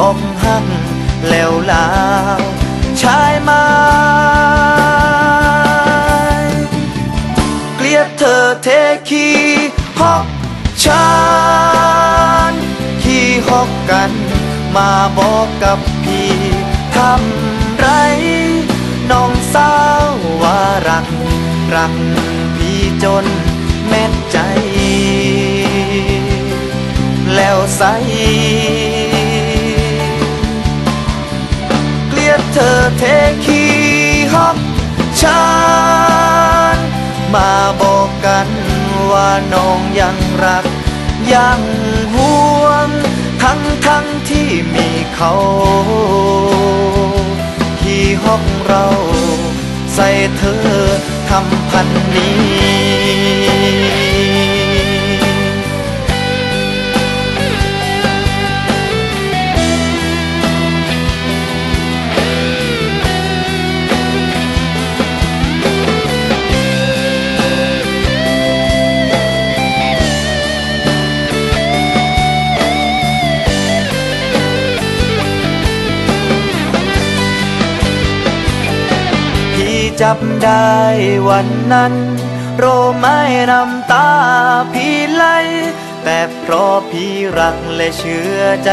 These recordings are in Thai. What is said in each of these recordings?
อกหักแล้วลาวชายไม้เกลียดเธอเทคีฮอกชานขี่ฮอกกัน มาบอกกับพี่ทำไรน้องสาวว่ารัก รักพี่จนแม่ใจ แล้วใส เธอเทคีฮอกชานมาบอกกันว่าน้องยังรัก ยังห่วง ทั้งทั้งที่มีเขาที่ห้อกเรา ใส่เธอทำพันนี้ จับได้วันนั้น โรไม่น้ำตาพี่ไหลแต่เพราะพี่รักและเชื่อใจ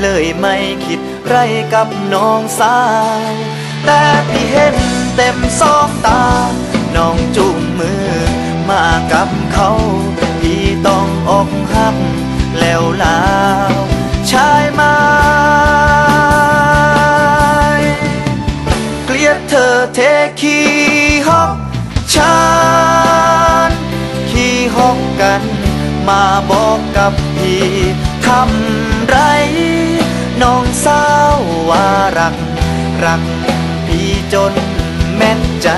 เลยไม่คิดไรกับน้องสาว แต่พี่เห็นเต็มสองตา น้องจุ่มมือมากับเขา พี่ต้องอกหักแล้วลาวชา ขี้ฮอกชานขี้ฮอกกัน มาบอกกับพี่ทำไร น้องสาวว่ารัก รักพี่จนแม่นใจ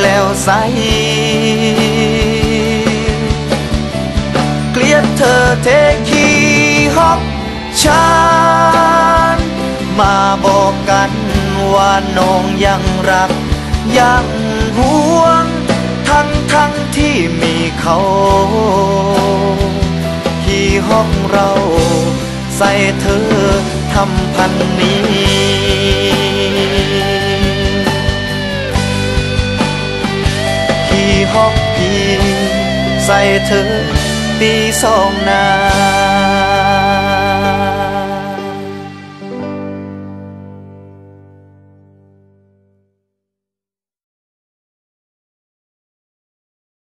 แล้วใสเกลียดเธอเทขี้ฮอกชานมาบอกกัน ว่าน้องยังรัก ยังห่วง ทั้งทั้งที่มีเขาที่ห้องเรา ใส่เธอทำพันนี้ที่ห้องพี่ใส่เธอตีสองนา